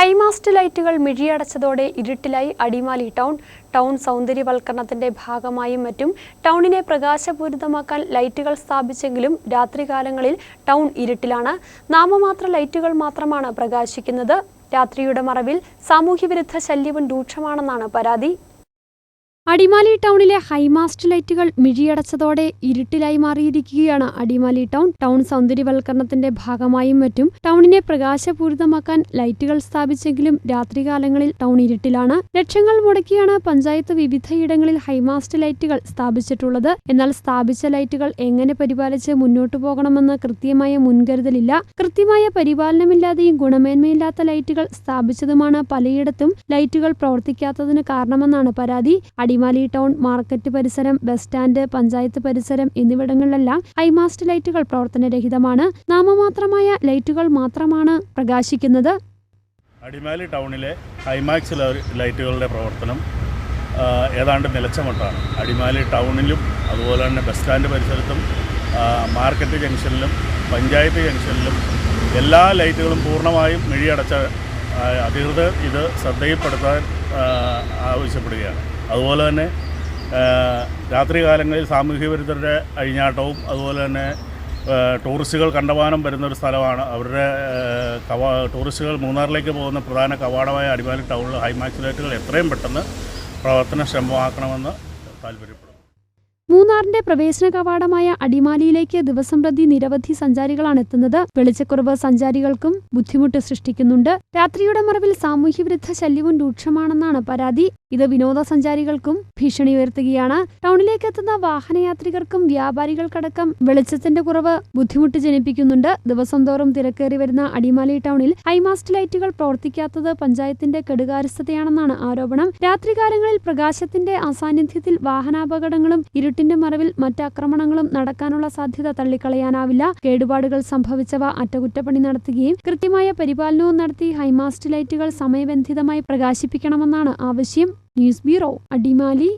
High mast ലൈറ്റുകൾ മിഴിയടച്ചതോടെ ഇരുട്ടിലായി അടിമാലി ടൗൺ. ടൗൺ സൗന്ദര്യവൽക്കരണത്തിന്റെ ഭാഗമായും മറ്റും ടൗണിനെ പ്രകാശപൂരിതമാക്കാൻ ലൈറ്റുകൾ സ്ഥാപിച്ചെങ്കിലും രാത്രികാലങ്ങളിൽ ടൗൺ ഇരുട്ടിലാണ്. നാമമാത്ര ലൈറ്റുകൾ മാത്രമാണ് പ്രകാശിക്കുന്നത്. രാത്രിയുടെ മറവിൽ സാമൂഹ്യവിരുദ്ധ ശല്യവും രൂക്ഷമാണെന്നാണ് പരാതി. അടിമാലി ടൗണിലെ ഹൈമാസ്റ്റ് ലൈറ്റുകൾ മിഴിയടച്ചതോടെ ഇരുട്ടിലായി മാറിയിരിക്കുകയാണ് അടിമാലി ടൗൺ. ടൗൺ സൗന്ദര്യവൽക്കരണത്തിന്റെ ഭാഗമായും മറ്റും. ടൗണിനെ പ്രകാശപൂരിതമാക്കാൻ ലൈറ്റുകൾ സ്ഥാപിച്ചെങ്കിലും രാത്രികാലങ്ങളിൽ ടൗൺ ഇരുട്ടിലാണ്. ലക്ഷങ്ങൾ മുടക്കിയാണ് പഞ്ചായത്ത് വിവിധയിടങ്ങളിൽ ഹൈമാസ്റ്റ് ലൈറ്റുകൾ സ്ഥാപിച്ചിട്ടുള്ളത്. എന്നാൽ സ്ഥാപിച്ച ലൈറ്റുകൾ എങ്ങനെ പരിപാലിച്ച് മുന്നോട്ടു പോകണമെന്ന് കൃത്യമായ മുൻകരുതലില്ല. കൃത്യമായ പരിപാലനമില്ലാതെയും ഗുണമേന്മയില്ലാത്ത ലൈറ്റുകൾ സ്ഥാപിച്ചതുമാണ് പലയിടത്തും ലൈറ്റുകൾ പ്രവർത്തിക്കാത്തതിന് കാരണമെന്നാണ് പരാതി. അടിമാലി ടൗൺ മാർക്കറ്റ് പരിസരം ബസ് സ്റ്റാൻഡ് പഞ്ചായത്ത് പരിസരം എന്നിവിടങ്ങളിലെല്ലാം ഹൈമാസ്റ്റ് ലൈറ്റുകൾ പ്രവർത്തനരഹിതമാണ്. നാമമാത്രമായ ലൈറ്റുകൾ മാത്രമാണ് പ്രകാശിക്കുന്നത്. അടിമാലി ടൗണിലെ ഹൈമാക്സ് ലൈറ്റുകളുടെ പ്രവർത്തനം ഏതാണ്ട് നിലച്ചമട്ടാണ്. അടിമാലി ടൗണിലും അതുപോലെ തന്നെ ബസ് സ്റ്റാൻഡ് പരിസരത്തും മാർക്കറ്റ് ജംഗ്ഷനിലും പഞ്ചായത്ത് ജംഗ്ഷനിലും എല്ലാ ലൈറ്റുകളും പൂർണമായും മിഴിയടച്ച അധികൃതർ ഇത് ശ്രദ്ധയിൽപ്പെടുത്താൻ ആവശ്യപ്പെടുകയാണ്. അതുപോലെ തന്നെ രാത്രി രാത്രികാലങ്ങളിൽ സാമൂഹ്യ വിരുദ്ധരുടെ അഴിഞ്ഞാട്ടവും അതുപോലെ തന്നെ ടൂറിസ്റ്റുകൾ കണ്ടമാനം വരുന്ന ഒരു സ്ഥലമാണ്. അവരുടെ കവാ ടൂറിസ്റ്റുകൾ മൂന്നാറിലേക്ക് പോകുന്ന പ്രധാന കവാടമായ അടിമാലി ടൗണിൽ ഹൈമാക്സ് ലൈറ്റുകൾ എത്രയും പെട്ടെന്ന് പ്രവർത്തനക്ഷമമാക്കണമെന്ന് താല്പര്യപ്പെടുന്നു. മൂന്നാറിന്റെ പ്രവേശന കവാടമായ അടിമാലിയിലേക്ക് ദിവസം പ്രതി നിരവധി സഞ്ചാരികളാണ് എത്തുന്നത്. വെളിച്ചക്കുറവ് സഞ്ചാരികൾക്കും ബുദ്ധിമുട്ട് സൃഷ്ടിക്കുന്നുണ്ട്. രാത്രിയുടെ മറവിൽ സാമൂഹ്യവിരുദ്ധ ശല്യവും രൂക്ഷമാണെന്നാണ് പരാതി. ഇത് വിനോദസഞ്ചാരികൾക്കും ഭീഷണി ഉയർത്തുകയാണ്. ടൗണിലേക്ക് എത്തുന്ന വാഹനയാത്രികർക്കും വ്യാപാരികൾക്കടക്കം വെളിച്ചത്തിന്റെ കുറവ് ബുദ്ധിമുട്ട് ജനിപ്പിക്കുന്നുണ്ട്. ദിവസം തോറും തിരക്കേറി വരുന്ന അടിമാലി ടൗണിൽ ഹൈമാസ്റ്റ് ലൈറ്റുകൾ പ്രവർത്തിക്കാത്തത് പഞ്ചായത്തിന്റെ കെടുകാരസ്ഥതയാണെന്നാണ് ആരോപണം. രാത്രികാലങ്ങളിൽ പ്രകാശത്തിന്റെ അസാന്നിധ്യത്തിൽ വാഹനാപകടങ്ങളും ഇരുട്ടിന്റെ മറവിൽ മറ്റാക്രമണങ്ങളും നടക്കാനുള്ള സാധ്യത തള്ളിക്കളയാനാവില്ല. കേടുപാടുകൾ സംഭവിച്ചവ അറ്റകുറ്റപ്പണി നടത്തുകയും കൃത്യമായ പരിപാലനവും നടത്തി ഹൈമാസ്റ്റ് ലൈറ്റുകൾ സമയബന്ധിതമായി പ്രകാശിപ്പിക്കണമെന്നാണ് ആവശ്യം. News bureau Adimali.